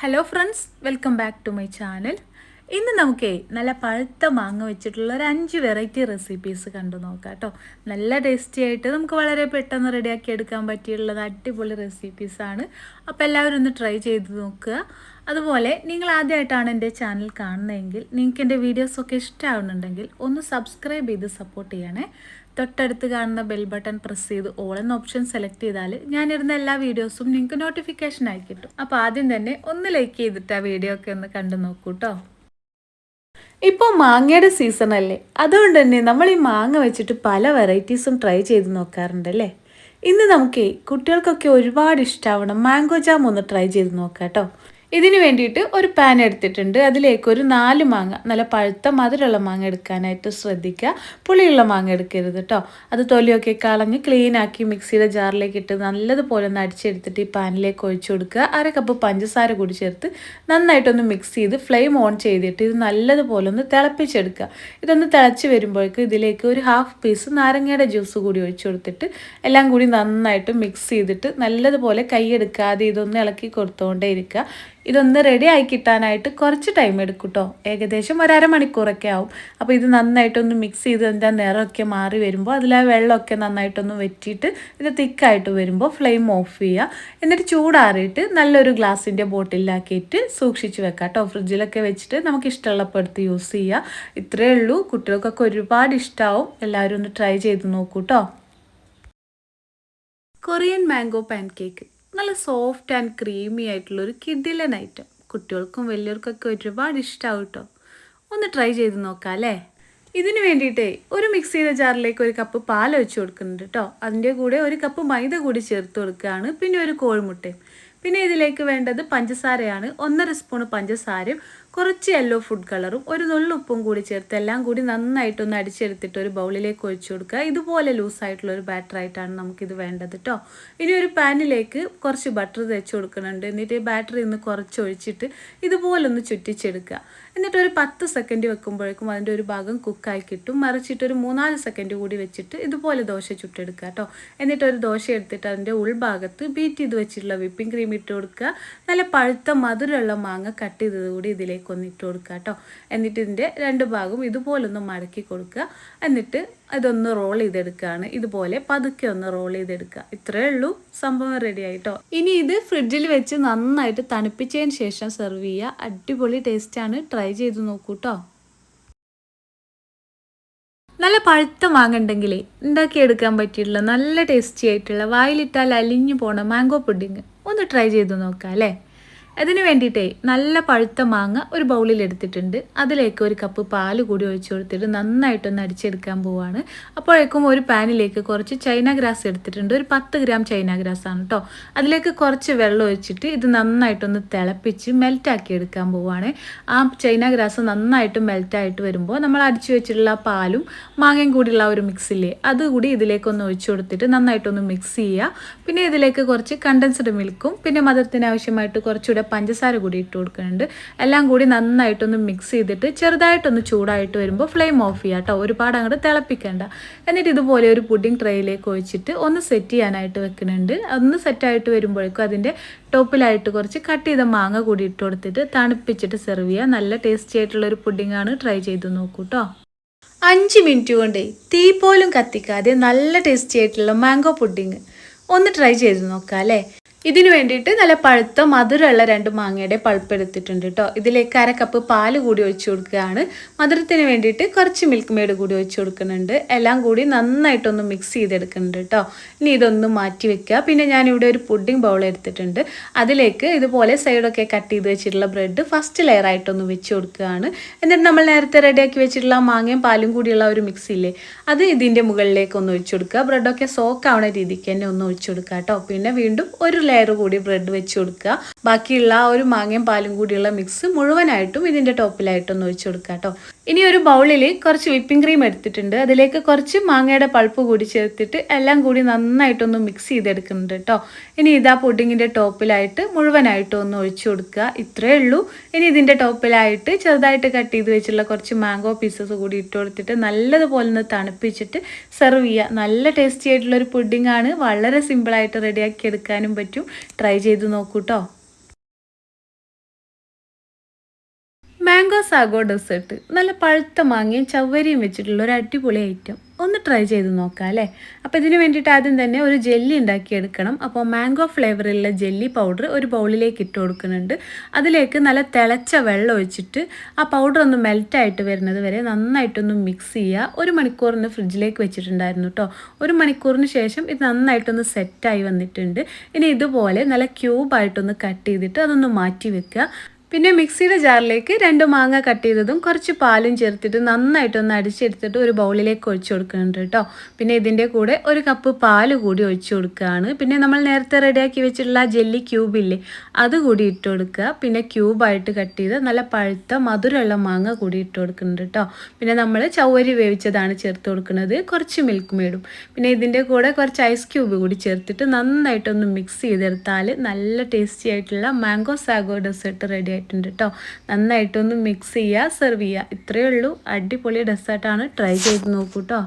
Hello friends welcome back to my channel ഇന്ന് നമുക്കേ നല്ല പഴുത്ത മാങ്ങ വെച്ചിട്ടുള്ള ഒരു അഞ്ച് വെറൈറ്റി റെസിപ്പീസ് കണ്ടു നോക്കാം കേട്ടോ. നല്ല ടേസ്റ്റി ആയിട്ട് നമുക്ക് വളരെ പെട്ടെന്ന് റെഡിയാക്കി എടുക്കാൻ പറ്റിയുള്ളത് അടിപൊളി റെസിപ്പീസാണ് അപ്പോൾ എല്ലാവരും ഒന്ന് ട്രൈ ചെയ്ത് നോക്കുക. അതുപോലെ നിങ്ങൾ ആദ്യമായിട്ടാണ് എന്റെ ചാനൽ കാണുന്നതെങ്കിൽ നിങ്ങൾക്ക് എന്റെ വീഡിയോസൊക്കെ ഇഷ്ടമാവുന്നുണ്ടെങ്കിൽ ഒന്ന് സബ്സ്ക്രൈബ് ചെയ്ത് സപ്പോർട്ട് ചെയ്യണേ. തൊട്ടടുത്ത് കാണുന്ന ബെൽ ബട്ടൺ പ്രസ് ചെയ്ത് ഓൾ എന്ന ഓപ്ഷൻ സെലക്ട് ചെയ്താൽ ഞാനിരുന്ന എല്ലാ വീഡിയോസും നിങ്ങൾക്ക് നോട്ടിഫിക്കേഷൻ ആയി കിട്ടും. അപ്പോൾ ആദ്യം തന്നെ ഒന്ന് ലൈക്ക് ചെയ്തിട്ട് ആ വീഡിയോ ഒക്കെ ഒന്ന് കണ്ടു നോക്കൂ കേട്ടോ ഇപ്പോൾ മാങ്ങയുടെ സീസൺ അല്ലേ? അതുകൊണ്ട് തന്നെ നമ്മൾ ഈ മാങ്ങ വെച്ചിട്ട് പല വെറൈറ്റീസും ട്രൈ ചെയ്ത് നോക്കാറുണ്ടല്ലേ ഇന്ന് നമുക്ക് കുട്ടികൾക്കൊക്കെ ഒരുപാട് ഇഷ്ടമാവണം മാംഗോ ജാം ഒന്ന് ട്രൈ ചെയ്ത് നോക്കാം കേട്ടോ ഇതിന് വേണ്ടിയിട്ട് ഒരു പാൻ എടുത്തിട്ടുണ്ട്. അതിലേക്ക് ഒരു നാല് മാങ്ങ നല്ല പഴുത്ത മധുരമുള്ള മാങ്ങ എടുക്കാനായിട്ട് ശ്രദ്ധിക്കുക. പുളിയുള്ള മാങ്ങ എടുക്കരുത് കേട്ടോ അത് തൊലിയൊക്കെ കളഞ്ഞ് ക്ലീനാക്കി മിക്സിയുടെ ജാറിലേക്ക് ഇട്ട് നല്ലതുപോലെ ഒന്ന് അടിച്ചെടുത്തിട്ട് ഈ പാനിലേക്ക് ഒഴിച്ചു കൊടുക്കുക. അര കപ്പ് പഞ്ചസാര കൂടി ചേർത്ത് നന്നായിട്ടൊന്ന് മിക്സ് ചെയ്ത് ഫ്ലെയിം ഓൺ ചെയ്തിട്ട് ഇത് നല്ലതുപോലെ ഒന്ന് തിളപ്പിച്ചെടുക്കുക. ഇതൊന്ന് തിളച്ച് വരുമ്പോഴേക്കും ഇതിലേക്ക് ഒരു ഹാഫ് പീസ് നാരങ്ങയുടെ ജ്യൂസ് കൂടി ഒഴിച്ചു കൊടുത്തിട്ട് എല്ലാം കൂടി നന്നായിട്ട് മിക്സ് ചെയ്തിട്ട് നല്ലതുപോലെ കൈയെടുക്കാതെ ഇതൊന്ന് ഇളക്കി കൊടുത്തുകൊണ്ടേ ഇരിക്കുക. ഇതൊന്ന് റെഡി ആയി കിട്ടാനായിട്ട് കുറച്ച് ടൈം എടുക്കും കേട്ടോ ഏകദേശം ഒരര മണിക്കൂറൊക്കെ ആവും. അപ്പോൾ ഇത് നന്നായിട്ടൊന്ന് മിക്സ് ചെയ്ത് എന്താ നിറമൊക്കെ മാറി വരുമ്പോൾ അതിൽ ആ വെള്ളമൊക്കെ നന്നായിട്ടൊന്ന് വെറ്റിയിട്ട് ഇത് തിക്കായിട്ട് വരുമ്പോൾ ഫ്ലെയിം ഓഫ് ചെയ്യുക. എന്നിട്ട് ചൂടാറിയിട്ട് നല്ലൊരു ഗ്ലാസിന്റെ ബോട്ടിലാക്കിയിട്ട് സൂക്ഷിച്ച് വെക്കാം കേട്ടോ. ഫ്രിഡ്ജിലൊക്കെ വെച്ചിട്ട് നമുക്ക് ഇഷ്ടമുള്ളപ്പോൾ എടുത്ത് യൂസ് ചെയ്യുക. ഇത്രയേ ഉള്ളൂ. കുട്ടികൾക്കൊക്കെ ഒരുപാട് ഇഷ്ടമാവും എല്ലാവരും ഒന്ന് ട്രൈ ചെയ്ത് നോക്കൂ കേട്ടോ. Korean mango pancake. നല്ല സോഫ്റ്റ് ആൻഡ് ക്രീമി ആയിട്ടുള്ള ഒരു കിഡിലൻ ഐറ്റം കുട്ടികൾക്കും വലിയവർക്കൊക്കെ ഒരുപാട് ഇഷ്ടമാവും കേട്ടോ ഒന്ന് ട്രൈ ചെയ്ത് നോക്കാം അല്ലേ? ഇതിന് വേണ്ടിയിട്ടേ ഒരു മിക്സ് ചെയ്ത ജാറിലേക്ക് ഒരു കപ്പ് പാൽ ഒഴിച്ച് കൊടുക്കുന്നുണ്ട് കേട്ടോ അതിന്റെ കൂടെ ഒരു കപ്പ് മൈദ കൂടി ചേർത്ത് കൊടുക്കുകയാണ്. പിന്നെ ഒരു കോഴിമുട്ടയും. പിന്നെ ഇതിലേക്ക് വേണ്ടത് പഞ്ചസാരയാണ്. ഒന്നര സ്പൂൺ പഞ്ചസാരയും കുറച്ച് യെല്ലോ ഫുഡ് കളറും ഒരു നുള്ളുപ്പും കൂടി ചേർത്ത് എല്ലാം കൂടി നന്നായിട്ടൊന്ന് അടിച്ചെടുത്തിട്ട് ഒരു ബൗളിലേക്ക് ഒഴിച്ചു കൊടുക്കുക. ഇതുപോലെ ലൂസായിട്ടുള്ള ഒരു ബാറ്റർ ആയിട്ടാണ് നമുക്കിത് വേണ്ടത് കേട്ടോ ഇനി ഒരു പാനിലേക്ക് കുറച്ച് ബട്ടർ തേച്ച് കൊടുക്കുന്നുണ്ട്. എന്നിട്ട് ഈ ബാറ്ററി ഇന്ന് കുറച്ച് ഒഴിച്ചിട്ട് ഇതുപോലൊന്ന് ചുറ്റിച്ചെടുക്കുക. എന്നിട്ട് ഒരു പത്ത് സെക്കൻഡ് വെക്കുമ്പോഴേക്കും അതിന്റെ ഒരു ഭാഗം കുക്കായി കിട്ടും. മറിച്ചിട്ട് ഒരു മൂന്നാൽ സെക്കൻഡ് കൂടി വെച്ചിട്ട് ഇതുപോലെ ദോശ ചുട്ടെടുക്കുക കേട്ടോ. എന്നിട്ട് ഒരു ദോശ എടുത്തിട്ട് അതിന്റെ ഉൾഭാഗത്ത് ബീറ്റ് ചെയ്ത് വെച്ചിട്ടുള്ള വിപ്പിംഗ് ക്രീം ഇട്ട് കൊടുക്കുക. നല്ല പഴുത്ത മധുരമുള്ള മാങ്ങ കട്ട് ചെയ്തത് കൂടി ഇതിലേക്ക് ഒന്ന് ഇട്ട് കൊടുക്കുക കേട്ടോ. എന്നിട്ട് ഇതിന്റെ രണ്ട് ഭാഗവും ഇതുപോലൊന്ന് മടക്കി കൊടുക്കുക. എന്നിട്ട് ഇതൊന്ന് റോൾ ചെയ്തെടുക്കുകയാണ് ഇതുപോലെ പതുക്കെ ഒന്ന് റോൾ ചെയ്തെടുക്കുക. ഇത്രയേ ഉള്ളൂ. സംഭവം റെഡി ആയിട്ടോ? ഇനി ഇത് ഫ്രിഡ്ജിൽ വെച്ച് നന്നായിട്ട് തണുപ്പിച്ചതിന് ശേഷം സെർവ് ചെയ്യുക. അടിപൊളി ടേസ്റ്റാണ് ട്രൈ ചെയ്ത് നോക്കൂ കേട്ടോ നല്ല പഴുത്ത മാങ്ങ ഉണ്ടെങ്കിലേ ഉണ്ടാക്കിയെടുക്കാൻ പറ്റിയിട്ടുള്ള നല്ല ടേസ്റ്റി ആയിട്ടുള്ള വായിലിട്ടാൽ അലിഞ്ഞു പോണ മാംഗോ പുഡിങ് ഒന്ന് ട്രൈ ചെയ്ത് നോക്കാം അല്ലേ? അതിന് വേണ്ടിയിട്ടേ നല്ല പഴുത്ത മാങ്ങ ഒരു ബൗളിൽ എടുത്തിട്ടുണ്ട്. അതിലേക്ക് ഒരു കപ്പ് പാൽ കൂടി ഒഴിച്ചു കൊടുത്തിട്ട് നന്നായിട്ടൊന്ന് അടിച്ചെടുക്കാൻ പോവാണ്. അപ്പോഴേക്കും ഒരു പാനിലേക്ക് കുറച്ച് ചൈന ഗ്രാസ് എടുത്തിട്ടുണ്ട്. ഒരു പത്ത് ഗ്രാം ചൈന ഗ്രാസ് ആണ് കേട്ടോ അതിലേക്ക് കുറച്ച് വെള്ളം ഒഴിച്ചിട്ട് ഇത് നന്നായിട്ടൊന്ന് തിളപ്പിച്ച് മെൽറ്റാക്കി എടുക്കാൻ പോവാണ്. ആ ചൈന ഗ്രാസ് നന്നായിട്ട് മെൽറ്റായിട്ട് വരുമ്പോൾ നമ്മൾ അടിച്ചു വെച്ചിട്ടുള്ള പാലും മാങ്ങയും കൂടിയുള്ള ഒരു മിക്സില്ലേ അതുകൂടി ഇതിലേക്കൊന്ന് ഒഴിച്ചു കൊടുത്തിട്ട് നന്നായിട്ടൊന്ന് മിക്സ് ചെയ്യുക പിന്നെ ഇതിലേക്ക് കുറച്ച് കണ്ടൻസ്ഡ് മിൽക്കും പിന്നെ മധുരത്തിന് ആവശ്യമായിട്ട് കുറച്ചുകൂടെ പഞ്ചസാര കൂടി ഇട്ട് കൊടുക്കുന്നുണ്ട്. എല്ലാം കൂടി നന്നായിട്ടൊന്ന് മിക്സ് ചെയ്തിട്ട് ചെറുതായിട്ടൊന്ന് ചൂടായിട്ട് വരുമ്പോൾ ഫ്ലെയിം ഓഫ് ചെയ്യുക കേട്ടോ ഒരുപാട് അങ്ങോട്ട് തിളപ്പിക്കേണ്ട. എന്നിട്ട് ഇതുപോലെ ഒരു പുഡിംഗ് ട്രേയിലേക്ക് ഒഴിച്ചിട്ട് ഒന്ന് സെറ്റ് ചെയ്യാനായിട്ട് വെക്കുന്നുണ്ട്. ഒന്ന് സെറ്റായിട്ട് വരുമ്പോഴേക്കും അതിന്റെ ടോപ്പിലായിട്ട് കുറച്ച് കട്ട് ചെയ്ത മാങ്ങ കൂടി ഇട്ട് കൊടുത്തിട്ട് തണുപ്പിച്ചിട്ട് സെർവ് ചെയ്യുക നല്ല ടേസ്റ്റി ആയിട്ടുള്ള ഒരു പുഡിംഗാണ് ട്രൈ ചെയ്ത് നോക്കൂ കേട്ടോ അഞ്ച് മിനിറ്റ് കൊണ്ട് തീ പോലും കത്തിക്കാതെ നല്ല ടേസ്റ്റി ആയിട്ടുള്ള മാംഗോ പുഡിങ് ഒന്ന് ട്രൈ ചെയ്ത് നോക്കാം അല്ലേ? ഇതിന് വേണ്ടിയിട്ട് നല്ല പഴുത്ത മധുരമുള്ള രണ്ട് മാങ്ങയുടെ പൾപ്പ് എടുത്തിട്ടുണ്ട് കേട്ടോ. ഇതിലേക്ക് അര കപ്പ് പാൽ കൂടി ഒഴിച്ചു കൊടുക്കുകയാണ്. മധുരത്തിന് വേണ്ടിയിട്ട് കുറച്ച് മിൽക്ക് മെയ്ഡ് കൂടി ഒഴിച്ചു കൊടുക്കുന്നുണ്ട്. എല്ലാം കൂടി നന്നായിട്ടൊന്ന് മിക്സ് ചെയ്തെടുക്കുന്നുണ്ട് കേട്ടോ. ഇനി ഇതൊന്ന് മാറ്റി വെക്കുക. പിന്നെ ഞാനിവിടെ ഒരു പുഡിംഗ് ബൗൾ എടുത്തിട്ടുണ്ട്. അതിലേക്ക് ഇതുപോലെ സൈഡൊക്കെ കട്ട് ചെയ്ത് വെച്ചിട്ടുള്ള ബ്രെഡ് ഫസ്റ്റ് ലെയർ ആയിട്ടൊന്ന് വെച്ച് കൊടുക്കുകയാണ്. എന്നിട്ട് നമ്മൾ നേരത്തെ റെഡിയാക്കി വെച്ചിട്ടുള്ള മാങ്ങയും പാലും കൂടിയുള്ള ഒരു മിക്സ് ഇല്ലേ അത് ഇതിന്റെ മുകളിലേക്ക് ഒന്ന് ഒഴിച്ചു കൊടുക്കുക. ബ്രെഡൊക്കെ സോക്ക് ആവുന്ന രീതിക്ക് തന്നെ ഒന്ന് ഒഴിച്ചു കൊടുക്കുക കേട്ടോ. പിന്നെ വീണ്ടും ഒരു ലെയർ കൂടി ബ്രെഡ് വെച്ച് കൊടുക്കുക. ബാക്കിയുള്ള ആ ഒരു മാങ്ങയും പാലും കൂടിയുള്ള മിക്സ് മുഴുവനായിട്ടും ഇതിന്റെ ടോപ്പിലായിട്ടൊന്ന് ഒഴിച്ചു കൊടുക്കുക കേട്ടോ. ഇനി ഒരു ബൗളിൽ കുറച്ച് വിപ്പിംഗ് ക്രീം എടുത്തിട്ടുണ്ട്. അതിലേക്ക് കുറച്ച് മാങ്ങയുടെ പൾപ്പ് കൂടി ചേർത്തിട്ട് എല്ലാം കൂടി നന്നായിട്ടൊന്ന് മിക്സ് ചെയ്തെടുക്കുന്നുണ്ട് കേട്ടോ ഇനി ഇതാ പുഡിങ്ങിന്റെ ടോപ്പിലായിട്ട് മുഴുവനായിട്ടും ഒന്ന് ഒഴിച്ചു കൊടുക്കുക. ഇത്രയേ ഉള്ളൂ. ഇനി ഇതിന്റെ ടോപ്പിലായിട്ട് ചെറുതായിട്ട് കട്ട് ചെയ്ത് വെച്ചുള്ള കുറച്ച് മാംഗോ പീസസ് കൂടി ഇട്ട് കൊടുത്തിട്ട് നല്ലതുപോലെ ഒന്ന് തണുപ്പിച്ചിട്ട് സെർവ് ചെയ്യുക. നല്ല ടേസ്റ്റി ആയിട്ടുള്ളൊരു പുഡിങ്ങാണ് വളരെ സിമ്പിളായിട്ട് റെഡിയാക്കി എടുക്കാനും പറ്റും. ട്രൈ ചെയ്ത് നോക്കൂ കേട്ടോ മാംഗോ സാഗോ ഡെസേർട്ട് നല്ല പഴുത്ത മാങ്ങയും ചവ്വരിയും വെച്ചിട്ടുള്ള ഒരു അടിപൊളി ഐറ്റം ഒന്ന് ട്രൈ ചെയ്ത് നോക്കാം അല്ലേ? അപ്പോൾ ഇതിന് വേണ്ടിയിട്ട് ആദ്യം തന്നെ ഒരു ജെല്ലി ഉണ്ടാക്കിയെടുക്കണം. അപ്പോൾ മാംഗോ ഫ്ലേവറിലുള്ള ജെല്ലി പൗഡർ ഒരു ബൗളിലേക്ക് ഇട്ട് കൊടുക്കുന്നുണ്ട്. അതിലേക്ക് നല്ല തിളച്ച വെള്ളം ഒഴിച്ചിട്ട് ആ പൗഡർ ഒന്ന് മെൽറ്റായിട്ട് വരുന്നത് വരെ നന്നായിട്ടൊന്ന് മിക്സ് ചെയ്യുക. ഒരു മണിക്കൂറിന് ഫ്രിഡ്ജിലേക്ക് വെച്ചിട്ടുണ്ടായിരുന്നു കേട്ടോ ഒരു മണിക്കൂറിന് ശേഷം ഇത് നന്നായിട്ടൊന്ന് സെറ്റായി വന്നിട്ടുണ്ട്. ഇനി ഇതുപോലെ നല്ല ക്യൂബായിട്ടൊന്ന് കട്ട് ചെയ്തിട്ട് അതൊന്ന് മാറ്റി വെക്കുക. പിന്നെ മിക്സിയുടെ ജാറിലേക്ക് രണ്ട് മാങ്ങ കട്ട് ചെയ്തതും കുറച്ച് പാലും ചേർത്തിട്ട് നന്നായിട്ടൊന്ന് അടിച്ചെടുത്തിട്ട് ഒരു ബൗളിലേക്ക് ഒഴിച്ചു കൊടുക്കുന്നുണ്ട് കേട്ടോ. പിന്നെ ഇതിന്റെ കൂടെ ഒരു കപ്പ് പാൽ കൂടി ഒഴിച്ചു കൊടുക്കുകയാണ്. പിന്നെ നമ്മൾ നേരത്തെ റെഡിയാക്കി വെച്ചിട്ടുള്ള ജെല്ലി ക്യൂബില്ലേ അത് കൂടി ഇട്ട് കൊടുക്കുക. പിന്നെ ക്യൂബായിട്ട് കട്ട് ചെയ്ത് നല്ല പഴുത്ത മധുരമുള്ള മാങ്ങ കൂടി ഇട്ട് കൊടുക്കുന്നുണ്ട് കേട്ടോ. പിന്നെ നമ്മൾ ചവരി വേവിച്ചതാണ് ചേർത്ത് കൊടുക്കുന്നത്. കുറച്ച് മിൽക്ക് മേടും. പിന്നെ ഇതിന്റെ കൂടെ കുറച്ച് ഐസ് ക്യൂബ് കൂടി ചേർത്തിട്ട് നന്നായിട്ടൊന്ന് മിക്സ് ചെയ്തെടുത്താൽ നല്ല ടേസ്റ്റി ആയിട്ടുള്ള മാംഗോ സാഗോ ഡെസേർട്ട് റെഡി ആയിട്ടുണ്ട് കേട്ടോ നന്നായിട്ടൊന്ന് മിക്സ് ചെയ്യുക സെർവ് ചെയ്യുക ഇത്രയേ ഉള്ളൂ. അടിപൊളി ഡെസേർട്ടാണ് ട്രൈ ചെയ്ത് നോക്കൂ കേട്ടോ